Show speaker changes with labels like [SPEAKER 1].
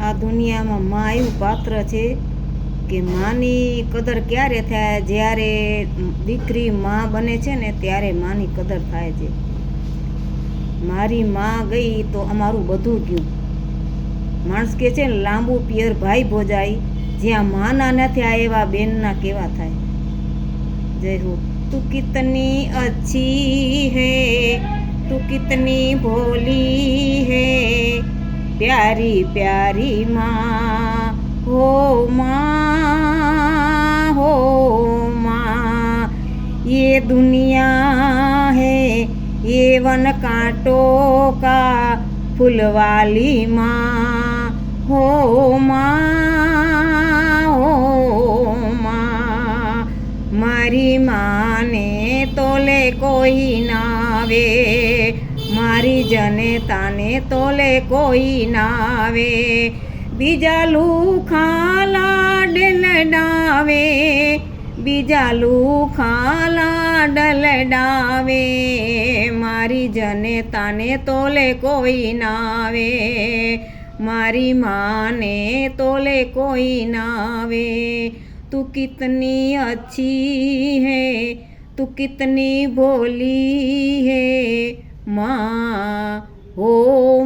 [SPEAKER 1] આ દુનિયામાં માં એવું પાત્ર છે કે માની કદર ક્યારે થાય? જ્યારે દીકરી માં બને છે ને, ત્યારે માની કદર થાય છે. મારી માં ગઈ તો અમારું બધું ગયું. માણસ કે છે ને, લાંબુ પિયર ભાઈ ભોજાઈ જ્યાં માના નથી આ એવા બેનના કેવા થાય? જય હો. તું કિતની અચ્છી હે, તું કિતની ભોલી હે प्यारी प्यारी माँ हो माँ हो माँ ये दुनिया है ये वन कांटों का फूल वाली माँ हो माँ हो माँ મારી માને તોલે કોઈ નાવે મારી જનેતાને તોલે કોઈ નાવે બીજા લુખા લાડલ ડાવે બીજા લુખા લાડલ ડાવે મારી જનેતાને તોલે કોઈ નાવે મારી માને તોલે કોઈ નાવે तू कितनी अच्छी है तू कितनी भोली है माँ हो